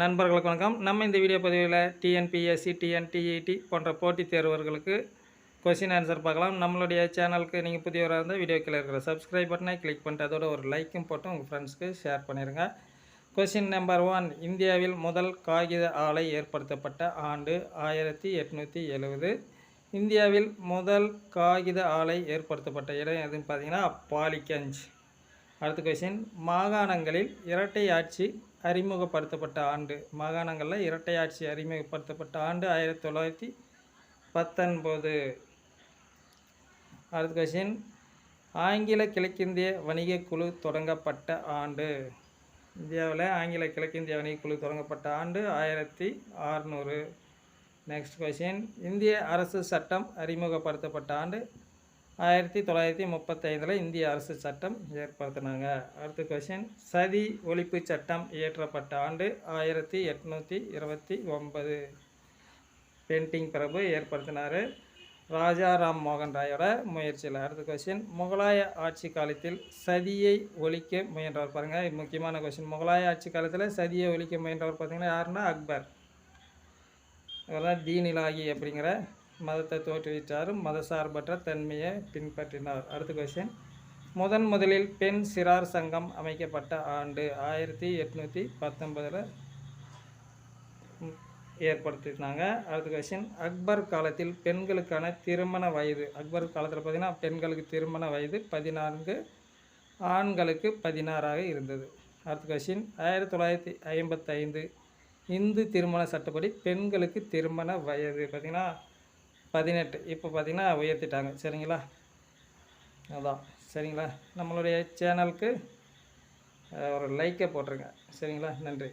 நண்பர்களுக்கு வணக்கம். நம்ம இந்த வீடியோ பதிவில் டிஎன்பிஎஸ்சி டிஎன்டிஇடி போன்ற போட்டித் தேர்வர்களுக்கு கொஸ்டின் ஆன்சர் பார்க்கலாம். நம்மளுடைய சேனலுக்கு நீங்கள் புதியவராக இருந்தால் வீடியோ கீழே இருக்கிற சப்ஸ்கிரைப் பட்டனை கிளிக் பண்ணிட்டு அதோட ஒரு லைக்கும் போட்டு உங்கள் ஃப்ரெண்ட்ஸ்க்கு ஷேர் பண்ணிடுங்க கொஸ்டின் நம்பர் ஒன் இந்தியாவில் முதல் காகித ஆலை ஏற்படுத்தப்பட்ட ஆண்டு ஆயிரத்தி எட்நூற்றி எழுவது. இந்தியாவில் முதல் காகித ஆலை ஏற்படுத்தப்பட்ட இடம் எதுன்னு பார்த்தீங்கன்னா பாலிகஞ்ச். அடுத்த கொஸ்டின் மாகாணங்களில் இரட்டை ஆட்சி அறிமுகப்படுத்தப்பட்ட ஆண்டு. மாகாணங்களில் இரட்டை ஆட்சி அறிமுகப்படுத்தப்பட்ட ஆண்டு ஆயிரத்தி தொள்ளாயிரத்தி பத்தொன்பது. அடுத்த கொஸ்டின் ஆங்கில கிழக்கிந்திய வணிகக் குழு தொடங்கப்பட்ட ஆண்டு. இந்தியாவில் ஆங்கில கிழக்கிந்திய வணிக குழு தொடங்கப்பட்ட ஆண்டு ஆயிரத்தி அறநூறு. நெக்ஸ்ட் கொஷின் இந்திய அரசு சட்டம் அறிமுகப்படுத்தப்பட்ட ஆண்டு ஆயிரத்தி தொள்ளாயிரத்தி முப்பத்தைந்தில் இந்திய அரசு சட்டம் ஏற்படுத்தினாங்க. அடுத்த கொஷின் சதி ஒழிப்பு சட்டம் இயற்றப்பட்ட ஆண்டு ஆயிரத்தி எட்நூற்றி இருபத்தி ஒன்பது. பெயிண்டிங் பிரபு ஏற்படுத்தினார். ராஜா ராம் மோகன் ராயோட முயற்சியில். அடுத்த கொஸ்டின் முகலாய ஆட்சி காலத்தில் சதியை ஒழிக்க முயன்றவர் பாருங்கள் முக்கியமான கொஸ்டின் முகலாய ஆட்சி காலத்தில் சதியை ஒழிக்க முயன்றவர் பார்த்தீங்கன்னா யாருன்னா? அக்பர். இவர் தீனிலாகி அப்படிங்கிற மதத்தை தோற்றுவித்தார் மதசார்பற்ற தன்மையை பின்பற்றினார். அடுத்த கொஸ்டின் முதன் முதலில் பெண் சிறார் சங்கம் அமைக்கப்பட்ட ஆண்டு ஆயிரத்தி எட்நூற்றி பத்தொன்பதில் ஏற்படுத்தினாங்க அடுத்த கொஸ்டின் அக்பர் காலத்தில் பெண்களுக்கான திருமண வயது அக்பர் காலத்தில் பார்த்திங்கன்னா பெண்களுக்கு திருமண வயது பதினான்கு ஆண்களுக்கு பதினாறாக இருந்தது. அடுத்த கொஸ்டின் ஆயிரத்தி தொள்ளாயிரத்தி ஐம்பத்தைந்து இந்து திருமண சட்டப்படி பெண்களுக்கு திருமண வயது பார்த்திங்கன்னா பதினெட்டு. இப்போ பார்த்திங்கன்னா உயர்த்திட்டாங்க. சரிங்களா? அதான். சரிங்களா? நம்மளுடைய சேனலுக்கு ஒரு லைக்கை போட்டிருங்க. சரிங்களா? நன்றி.